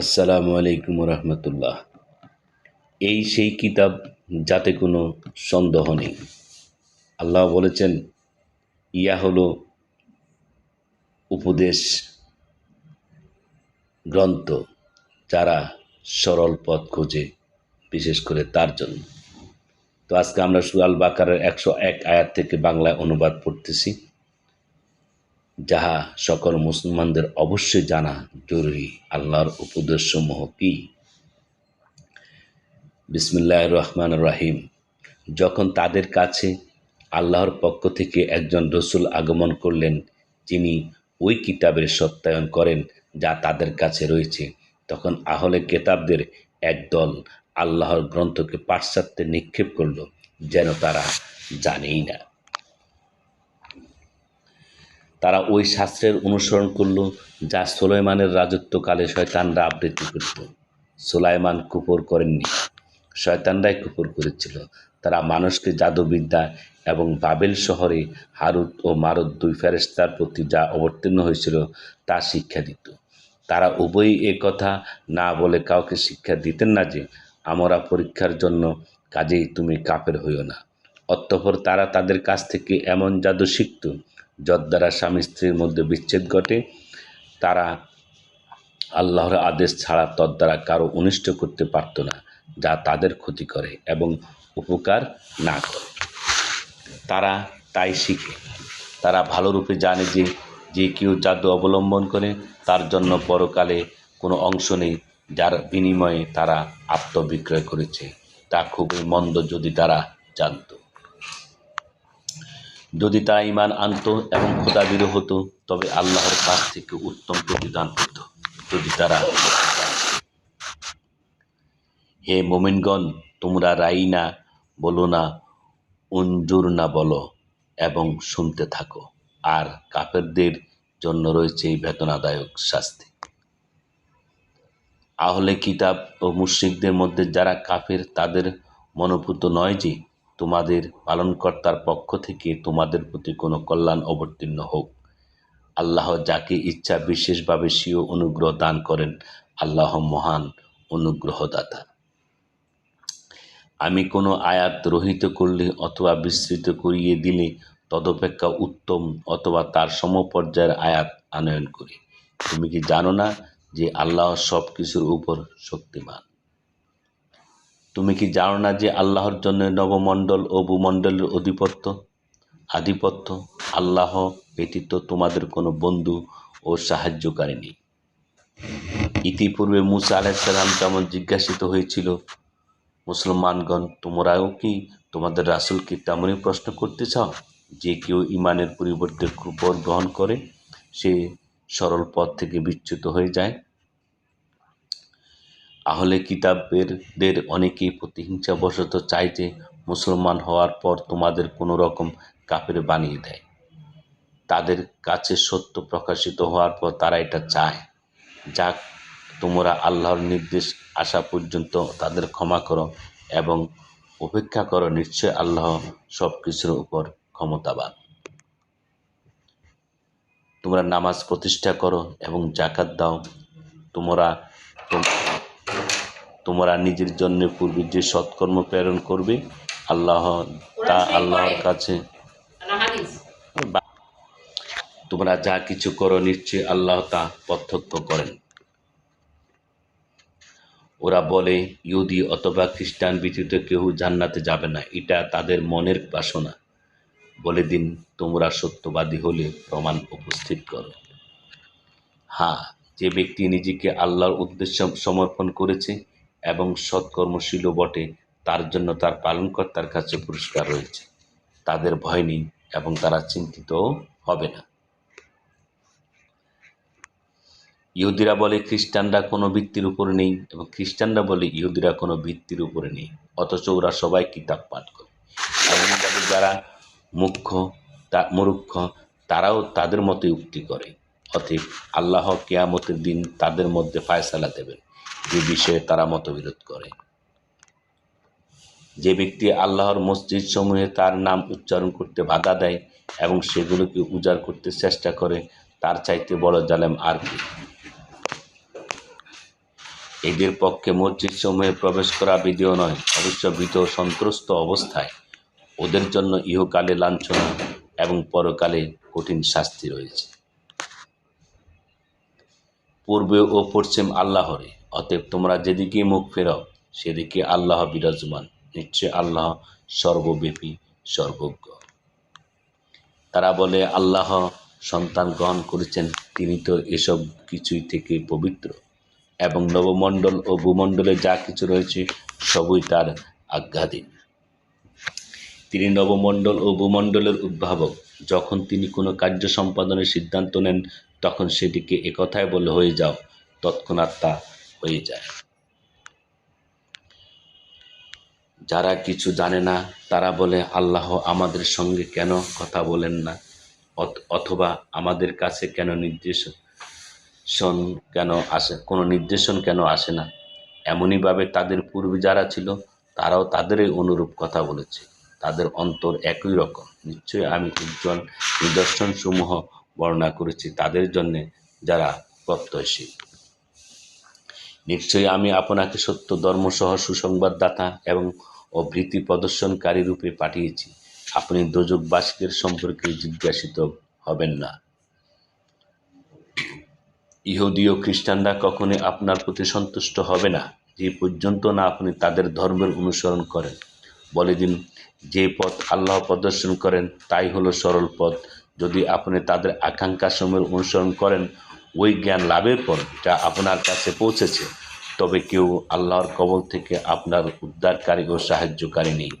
আসসালামু আলাইকুম রহমতুল্লাহ এই সেই কিতাব, যাতে কোনো সন্দেহ নেই। আল্লাহ বলেছেন, ইয়া হলো উপদেশ গ্রন্থ যারা সরল পথ খোঁজে, বিশেষ করে তার জন্য। তো আজকে আমরা সুরাল বাকারের একশো এক আয়াত থেকে বাংলায় অনুবাদ পড়তেছি। যাহা সকল মুসলমানদের অবশ্যই জানা জরুরি, আল্লাহর উপদেশসমূহ কি? বিসমিল্লাহ রহমান রাহিম। যখন তাদের কাছে আল্লাহর পক্ষ থেকে একজন রসুল আগমন করলেন, যিনি ওই কিতাবের সত্যায়ন করেন যা তাদের কাছে রয়েছে, তখন আহলে কেতাবদের একদল আল্লাহর গ্রন্থকে পাশ্চাত্যে নিক্ষেপ করল, যেন তারা জানেই না। তারা ওই শাস্ত্রের অনুসরণ করল যা সোলাইমানের রাজত্বকালে শয়তানরা আবৃত্তি করত। সোলাইমান কুপুর করেননি। শয়তানরাই কুপুর করেছিল। তারা মানুষকে জাদুবিদ্যা এবং বাবেল শহরে হারুত ও মারুত দুই ফেরেস্তার প্রতি যা অবতীর্ণ হয়েছিল, তা শিক্ষা দিত। তারা উভয়ই এ কথা না বলে কাউকে শিক্ষা দিতেন না যে, আমরা পরীক্ষার জন্য কাজেই তুমি কাপের হইও না। অতঃপর তারা তাদের কাছ থেকে এমন জাদু শিখত যদ্বারা স্বামী স্ত্রীর মধ্যে বিচ্ছেদ ঘটে, তারা আল্লাহর আদেশ ছাড়া তদ্বারা কারও অনিষ্ট করতে পারত না, যা তাদের ক্ষতি করে এবং উপকার না করে। তারা তাই শিখে। তারা ভালোরূপে জানে যে যে কেউ জাদু অবলম্বন করে, তার জন্য পরকালে কোনো অংশ নেই, যার বিনিময়ে তারা আত্মবিক্রয় করেছে। তা খুবই মন্দ যদি তারা জানতো। যদি তারা ইমান আনত এবং খোদাবিরো হতো, তবে আল্লাহর কাছ থেকে উত্তম প্রতিদান পেত যদি তারা হে মোমিনগণ, তোমরা রাই না, বলো না উঞ্জুর না বলো এবং শুনতে থাকো। আর কাফেরদের জন্য রয়েছে এই বেদনাদায়ক শাস্তি। আহলে কিতাব ও মুশ্রিকদের মধ্যে যারা কাফের, তাদের মনোভূত নয় যে তোমাদের পালনকর্তার পক্ষ থেকে তোমাদের প্রতি কোনো কল্যাণ অবতীর্ণ হোক। আল্লাহ যাকে ইচ্ছা বিশেষভাবে স্বীয় অনুগ্রহ দান করেন, আল্লাহ মহান অনুগ্রহদাতা। আমি কোনো আয়াত রহিত করলে অথবা বিস্তৃত করিয়ে দিলে তদপেক্ষা উত্তম অথবা তার সমপর্যায়ের আয়াত আনয়ন করি। তুমি কি জানো না যে আল্লাহ সব কিছুর উপর শক্তিমান? তুমি কি জানো না যে আল্লাহর জন্য নবমণ্ডল ও ভূমণ্ডলের অধিপত্য আধিপত্য? আল্লাহ ব্যতীত তোমাদের কোনো বন্ধু ও সাহায্যকারী নেই। ইতিপূর্বে মুসা আলাইসাল্লাম যেমন জিজ্ঞাসিত হয়েছিল, মুসলমানগণ, তোমরাও কি তোমাদের রাসুলকে তেমনই প্রশ্ন করতে চাও যে কেউ ইমানের পরিবর্তে কুপর গ্রহণ করে? সে সরল পথ থেকে বিচ্যুত হয়ে যায়। আহলে কিতাবেরদের অনেকেই প্রতিহিংসাবশত চায় যে মুসলমান হওয়ার পর তোমাদের কোনো রকম কাপের বানিয়ে দেয়। তাদের কাছে সত্য প্রকাশিত হওয়ার পর তারা এটা চায়। যাক তোমরা আল্লাহর নির্দেশ আসা পর্যন্ত তাদের ক্ষমা করো এবং উপেক্ষা করো নিশ্চয় আল্লাহ সব কিছুর উপর ক্ষমতাবান। তোমরা নামাজ প্রতিষ্ঠা করো এবং জাকাত দাও। তোমরা তোমরা নিজের জন্য পূর্বে যে সৎকর্ম প্রেরণ করবে আল্লাহ তা আল্লাহর কাছে। তোমরা যা কিছু করো নিশ্চয় আল্লাহ তা প্রত্যক্ষ করেন। ওরা বলে ইহুদি অথবা খ্রিস্টান ব্যতীত কেউ জান্নাতে যাবে না এটা তাদের মনের বাসনা। বলে দিন তোমরা সত্যবাদী হলে প্রমাণ উপস্থিত করো। হ্যাঁ যে ব্যক্তি নিজেকে আল্লাহর উদ্দেশ্য সমর্পণ করেছে এবং সৎকর্মশীলও বটে, তার জন্য তার পালনকর্তার কাছে পুরস্কার রয়েছে। তাদের ভয় নেই এবং তারা চিন্তিত হবে না। ইহুদিরা বলে, খ্রিস্টানরা কোনো ভিত্তির উপরে নেই এবং খ্রিস্টানরা বলে, ইহুদিরা কোনো ভিত্তির উপরে নেই। অথচ ওরা সবাই কিতাব পাঠ করে। এবং যারা মুখ্য তা মূর্খ, তারাও তাদের মতোই উক্তি করে। অতএব আল্লাহ কেয়ামতের দিন তাদের মধ্যে ফায়সালা দেবেন। যে বিষয়ে তারা মতবিরোধ করে। যে ব্যক্তি আল্লাহর মসজিদ সমূহে তার নাম উচ্চারণ করতে বাধা দেয় এবং সেগুলোকে উজাড় করতে চেষ্টা করে, তার চাইতে বড় জালেম আর কি? এদের পক্ষে মসজিদ সমূহে প্রবেশ করা বিধিও নয়, অবশ্য ভীত সন্ত্রস্ত অবস্থায়। ওদের জন্য ইহকালে লাঞ্ছনা এবং পরকালে কঠিন শাস্তি রয়েছে। পূর্বে ও পশ্চিম আল্লাহরে অতএব তোমরা যেদিকে মুখ ফেরাও, সেদিকে আল্লাহ বিরাজমান। নিশ্চয় আল্লাহ সর্বব্যাপী, সর্বজ্ঞ। তারা বলে, আল্লাহ সন্তান গ্রহণ করেছেন, তিনি তো এসব কিছুই থেকে পবিত্র। এবং নবমণ্ডল ও ভূমণ্ডলে যা কিছু রয়েছে, সবই তার আজ্ঞাধীন। তিনি নবমণ্ডল ও ভূমণ্ডলের উদ্ভাবক। যখন তিনি কোনো কার্য সম্পাদনের সিদ্ধান্ত নেন, তখন সেটিকে একথায় বলে, হয়ে যাও। তৎক্ষণাৎ তা হয়ে যায়। যারা কিছু জানে না, তারা বলে, আল্লাহ আমাদের সঙ্গে কেন কথা বলেন না? অথ- অথবা আমাদের কাছে কেন নির্দেশন কেন আসে, কোনো নির্দেশন কেন আসে না? এমনইভাবে তাদের পূর্বে যারা ছিল, তারাও তাদেরই অনুরূপ কথা বলেছে। তাদের অন্তর একই রকম। নিশ্চয়ই আমি উজ্জ্বল নিদর্শনসমূহ বর্ণনা করেছি। তাদের জন্যে যারা প্রত্যয়শীল। নিশ্চয়ই আমি আপনাকে সত্য ধর্মসহ সুসংবাদদাতা এবং অভৃতি প্রদর্শনকারী রূপে পাঠিয়েছি। আপনি দোজকবাসীদের সম্পর্কে জিজ্ঞাসিত হবেন না। ইহুদি ও খ্রিস্টানরা কখনোই আপনার প্রতি সন্তুষ্ট হবে না। যে পর্যন্ত না আপনি তাদের ধর্মের অনুসরণ করেন। বলে দিন, যে পথ আল্লাহ প্রদর্শন করেন, তাই হলো সরল পথ। যদি আপনি তাদের আকাঙ্ক্ষা আকাঙ্ক্ষাসমূহের অনুসরণ করেন ওই জ্ঞান লাভের পর যা আপনার কাছে পৌঁছেছে। তবে কেউ আল্লাহর কবল থেকে আপনার উদ্ধারকারী ও সাহায্যকারী নেই।